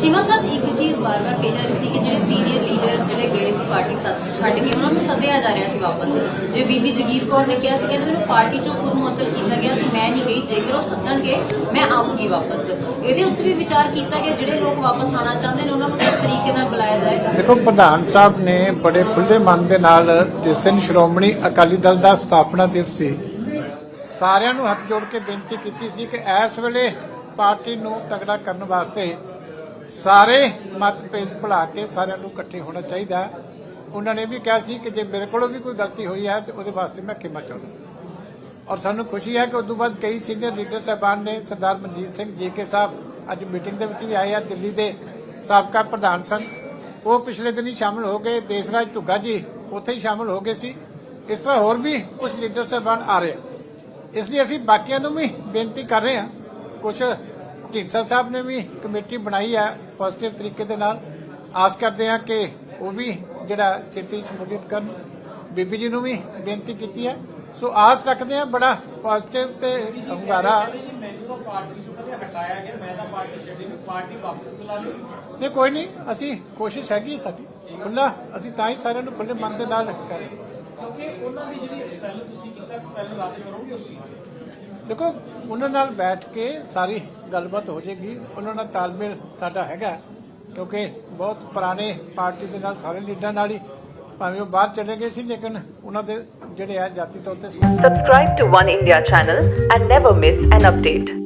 ਚੀਮਾ ਸਾਹਿਬ ਇੱਕ ਚੀਜ਼ ਬਾਰ-ਬਾਰ ਕਹੀ ਜਾ ਰਹੀ ਸੀ ਕਿ ਜਿਹੜੇ ਸੀਨੀਅਰ ਲੀਡਰਸ ਜਿਹੜੇ ਗਏ ਸੀ ਪਾਰਟੀ ਛੱਡ ਕੇ, ਉਹਨਾਂ ਨੂੰ ਸੱਦਿਆ ਜਾ ਰਿਹਾ ਸੀ ਵਾਪਸ। ਜੇ ਬੀਬੀ ਜਗੀਰ ਕੌਰ ਨੇ ਕਿਹਾ ਸੀ, ਕਹਿੰਦੇ ਮੈਨੂੰ ਪਾਰਟੀ ਚੋਂ ਖੁਦ ਮੁਅੱਤਲ ਕੀਤਾ ਗਿਆ ਸੀ, ਮੈਂ ਨਹੀਂ ਗਈ, ਜੇਕਰ ਉਹ ਸੱਦਣਗੇ, ਮੈਂ ਆਉਂਗੀ ਵਾਪਸ। ਇਹਦੇ ਉੱਤੇ ਵੀ ਵਿਚਾਰ ਕੀਤਾ ਗਿਆ, ਜਿਹੜੇ ਲੋਕ ਵਾਪਸ ਆਉਣਾ ਚਾਹੁੰਦੇ ਨੇ, ਉਹਨਾਂ ਨੂੰ ਕਿਸ ਤਰੀਕੇ ਨਾਲ ਬੁਲਾਇਆ ਜਾਏਗਾ? ਦੇਖੋ, ਪ੍ਰਧਾਨ ਸਾਹਿਬ ਨੇ ਬੜੇ ਖੁੱਲੇ ਮਨ ਦੇ ਨਾਲ ਜਿਸ ਦਿਨ ਸ਼੍ਰੋਮਣੀ ਅਕਾਲੀ ਦਲ ਦਾ ਸਥਾਪਨਾ ਦਿਵਸ ਸੀ, ਸਾਰਿਆਂ ਨੂੰ ਹੱਥ ਜੋੜ ਕੇ ਬੇਨਤੀ ਕੀਤੀ ਸੀ ਕਿ ਇਸ ਵੇਲੇ ਪਾਰਟੀ ਨੂੰ ਤਗੜਾ ਕਰਨ ਵਾਸਤੇ ਸਾਰੇ ਮਤਭੇਦ ਭੁਲਾ ਕੇ ਸਾਰਿਆਂ ਨੂੰ ਇਕੱਠੇ ਹੋਣਾ ਚਾਹੀਦਾ ਹੈ। ਉਹਨਾਂ ਨੇ ਵੀ ਕਿਹਾ ਸੀ ਕਿ ਜੇ ਮੇਰੇ ਕੋਲੋਂ ਵੀ ਕੋਈ ਗਲਤੀ ਹੋਈ ਹੈ, ਤੇ ਉਹਦੇ ਵਾਸਤੇ ਮੈਂ ਖਿਮਾ ਚਾਹੁੰਦਾ ਔਰ ਸਾਨੂੰ ਖੁਸ਼ੀ ਹੈ ਕਿ ਉਦੋਂ ਬਾਅਦ ਕਈ ਸੀਨੀਅਰ ਲੀਡਰ ਸਾਹਿਬਾਨ ਨੇ ਸਰਦਾਰ ਮਨਜੀਤ ਸਿੰਘ ਜੇਕੇ ਸਾਹਿਬ ਅੱਜ ਮੀਟਿੰਗ ਦੇ ਵਿੱਚ ਵੀ ਆਏ ਆ, ਦਿੱਲੀ ਦੇ ਸਾਬਕਾ ਪ੍ਰਧਾਨ ਸਨ। ਉਹ ਪਿਛਲੇ ਦਿਨ ਹੀ ਸ਼ਾਮਲ ਹੋ ਗਏ, ਦੇਸਰਾਜ ਧੁੱਗਾ ਜੀ ਉੱਥੇ ਹੀ ਸ਼ਾਮਲ ਹੋ ਗਏ ਸੀ। ਇਸ ਤਰ੍ਹਾਂ ਹੋਰ ਵੀ ਕੁਝ ਲੀਡਰ ਸਾਹਿਬਾਨ ਆ ਰਹੇ ਆ। ਇਸ ਲਈ ਅਸੀਂ ਬਾਕੀਆਂ ਨੂੰ ਵੀ ਬੇਨਤੀ ਕਰ ਰਹੇ ਹਾਂ ਕੁਝ ਢੀਂਡਸਾ ਸਾਹਿਬ ਨੇ ਵੀ ਕਮੇਟੀ ਬਣਾਈ ਹੈ ਪੋਜ਼ਿਟਿਵ ਤਰੀਕੇ ਦੇ ਨਾਲ। ਆਸ ਕਰਦੇ ਹਾਂ ਕਿ ਉਹ ਵੀ ਜਿਹੜਾ ਛੇਤੀ ਸ਼ਮੂਲੀਅਤ ਕਰਨ। ਬੀਬੀ ਜੀ ਨੂੰ ਵੀ ਬੇਨਤੀ ਕੀਤੀ ਹੈ। ਸੋ ਆਸ ਰੱਖਦੇ ਹਾਂ ਬੜਾ ਪੋਜ਼ਿਟਿਵ ਤੇ ਹੁੰਗਾਰਾ। ਨਹੀਂ ਕੋਈ ਨਹੀਂ ਅਸੀਂ ਕੋਸ਼ਿਸ਼ ਹੈਗੀ ਸਾਡੀ। ਖੁੱਲਾ ਅਸੀਂ ਤਾਂ ਹੀ ਸਾਰਿਆਂ ਨੂੰ ਖੁੱਲੇ ਮਨ ਦੇ ਨਾਲ ਕਰ ਰਹੇ ਹਾਂ। ਕਿਉਂਕਿ ਉਹਨਾਂ ਦੀ ਜਿਹੜੀ ਐਕਸਪੈਲ ਤੁਸੀਂ ਕੀਤਾ ਐਕਸਪੈਲ ਰੱਦ ਕਰੋਗੇ ਉਸ ਚੀਜ਼ ਦੀ ਦੇਖੋ ਉਹਨਾਂ ਨਾਲ ਬੈਠ ਕੇ ਸਾਰੀ ਗੱਲਬਾਤ ਹੋ ਜਾਏਗੀ ਉਹਨਾਂ ਨਾਲ ਤਾਲਮੇਲ ਸਾਡਾ ਹੈਗਾ ਕਿਉਂਕਿ ਬਹੁਤ ਪੁਰਾਣੇ ਪਾਰਟੀ ਦੇ ਨਾਲ ਸਾਰੇ ਲੀਡਰਾਂ ਨਾਲ ਹੀ ਭਾਵੇਂ ਉਹ ਬਾਹਰ ਚਲੇ ਗਏ ਸੀ, ਲੇਕਿਨ ਉਹਨਾਂ ਦੇ ਜਿਹੜੇ ਆ ਜਾਤੀ ਤੌਰ ਤੇ ਸੀ Subscribe to One India channel and never miss an.